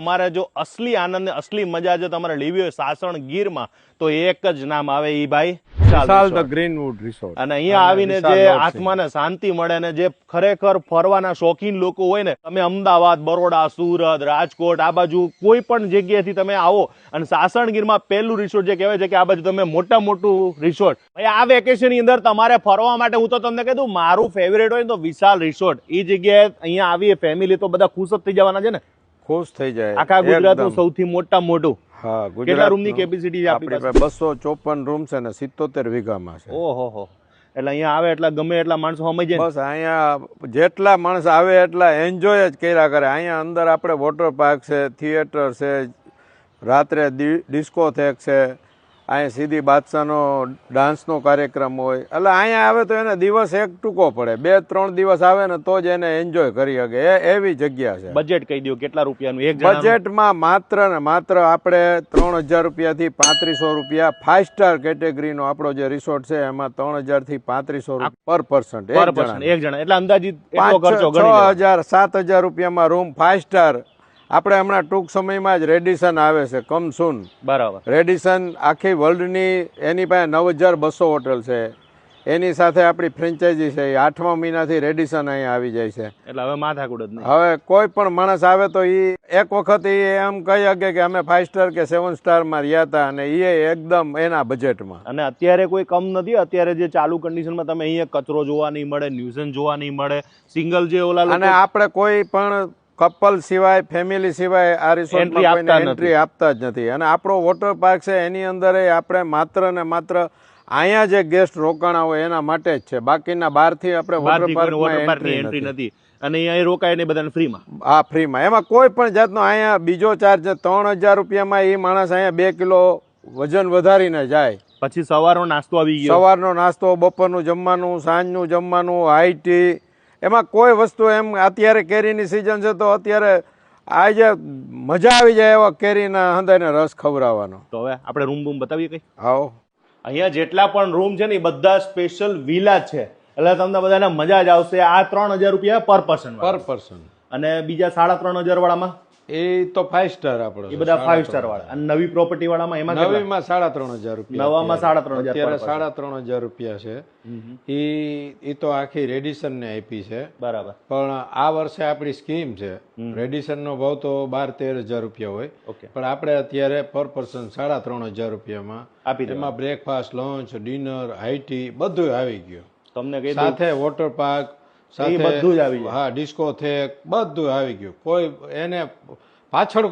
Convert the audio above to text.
તમારે જો અસલી આનંદ ને અસલી મજા જો તમારે લેવી હોય સાસણ ગીરમાં તો એક જ નામ આવે ઈ ભાઈ Vishal Vishal the Greenwood resort અને અહીંયા આવીને જે આત્માને શાંતિ મળે ને જે ખરેખર ફરવાના શોખીન લોકો હોય ને તમે અમદાવાદ બરોડા સુરત રાજકોટ આ બાજુ કોઈ પણ જગ્યાએથી તમે આવો અને સાસણગીરમાં પહેલું રિસોર્ટ જે કહેવાય છે કે આ બાજુ તમે મોટા મોટું રિસોર્ટ ભાઈ આ વેકેશનની અંદર તમારે ફરવા માટે હું તો તમને કહી દઉં મારું ફેવરેટ હોય તો વિશાલ રિસોર્ટ એ જગ્યાએ અહીંયા આવીએ ફેમિલી તો બધા ખુશ જ થઈ જવાના છે ને. ખુશ થઈ જાય. આખા ગુજરાતનું સૌથી મોટા મોટું હા કેટલા રૂમની કેપેસિટી આપણી પાસે? બસો ચોપન રૂમ છે ને સિત્તોતેર વીઘામાં છે. ઓહો હો. એટલે અહીંયા આવે એટલા ગમે એટલા માણસો સમય જાય બસ અહીંયા જેટલા માણસ આવે એટલા એન્જોય જ કર્યા કરે. અહીંયા અંદર આપણે વોટર પાર્ક છે થિયેટર છે રાત્રે ડિસ્કોથેક છે અહીંયા સીધી બાદશાહનો ડાન્સનો કાર્યક્રમ હોય. એટલે અહીંયા આવે તો એને દિવસ એક ટૂંકો પડે. બે ત્રણ દિવસ આવે ને તો જ એને એન્જોય કરી શકે. એ એવી જગ્યા છે. બજેટ કહી દો કેટલા રૂપિયાનું? એક બજેટમાં માત્ર ને માત્ર આપણે ત્રણ હજાર રૂપિયાથી પાંત્રીસો રૂપિયા ફાઈવ સ્ટાર કેટેગરીનો આપણો જે રિસોર્ટ છે એમાં ત્રણ હજારથી પાંત્રીસો રૂપિયા પર પર્સન પર પર્સન એક જણા. એટલે અંદાજિત છ હજાર સાત હજાર રૂપિયામાં રૂમ ફાઈવ સ્ટાર આપણે હમણાં ટૂંક સમયમાં જ રેડિસન આવે છે કમ સૂન બરાબર. રેડિસન આખી વર્લ્ડની એની પાસે નવ હજાર બસો હોટલ છે. એની સાથે આપણી ફ્રેન્ચાઇઝી છે એ આઠમા મહિનાથી રેડિસન અહીંયા આવી જાય છે. એટલે હવે માથાકૂટ જ હવે કોઈ પણ માણસ આવે તો એ એક વખત એ એમ કહી શકે કે અમે ફાઇવ સ્ટાર કે સેવન સ્ટારમાં રહ્યા હતા અને એ એકદમ એના બજેટમાં અને અત્યારે કોઈ કમ નથી અત્યારે જે ચાલુ કન્ડિશનમાં તમે અહીંયા કચરો જોવા નહીં મળે ન્યુઝન જોવા નહીં મળે સિંગલ જે ઓલા અને આપણે કોઈ પણ કપલ સિવાય ફેમિલી સિવાય આ રિસોર્ટમાં એન્ટ્રી આપતા જ નથી. અને આપણો વોટર પાર્ક છે એની અંદર આપણે માત્ર ને માત્ર અહીંયા જે ગેસ્ટ રોકાણા હોય એના માટે જ છે. બાકીના બહારથી આપણે વોટર પાર્કમાં એન્ટ્રી નથી. અને અહીંયા રોકાય નહીં બધાને ફ્રીમાં હા ફ્રીમાં એમાં કોઈ પણ જાતનો અહીંયા બીજો ચાર્જ ત્રણ હજાર રૂપિયામાં એ માણસ અહીંયા બે કિલો વજન વધારીને જાય. પછી સવારનો નાસ્તો આવી ગયો. સવારનો નાસ્તો બપોરનું જમવાનું સાંજનું જમવાનું હાઈટી એમાં કોઈ વસ્તુ એમ અત્યારે કેરીની સિઝન છે તો અત્યારે આજે મજા આવી જાય એવા કેરીના હંદાઈને રસ ખવડાવવાનો. તો હવે આપણે રૂમ બૂમ બતાવીએ કઈ? આવો અહીંયા જેટલા પણ રૂમ છે ને એ બધા સ્પેશિયલ વિલા છે. એટલે તમને બધાને મજા જ આવશે. આ ત્રણ હજાર રૂપિયા પર પર્સન પર પર્સન અને બીજા સાડા ત્રણ હજાર વાળામાં? એ તો ફાઈવ સ્ટાર આપણો એ બધા ફાઈવ સ્ટાર વાળા. અને નવી પ્રોપર્ટી વાળામાં એમાં નવીમાં સાડા ત્રણ હજાર રૂપિયા નવામાં સાડા ત્રણ હજાર અત્યારે સાડા ત્રણ હજાર રૂપિયા છે. એ એ તો આખી રેડિશન ને આપી છે. બરાબર. પણ આ વર્ષે આપણી સ્કીમ છે. રેડિશન નો ભાવ તો બાર તેર હજાર રૂપિયા હોય. ઓકે. પણ આપણે અત્યારે પર પર્સન સાડા ત્રણ હજાર રૂપિયામાં આપી એમાં બ્રેકફાસ્ટ લંચ ડિનર હાઈટી બધું આવી ગયું. તમને સાથે વોટર પાર્ક સાથે બધું જ આવી. હા ડિસ્કો થેક બધું આવી ગયું કોઈ એને પાછળ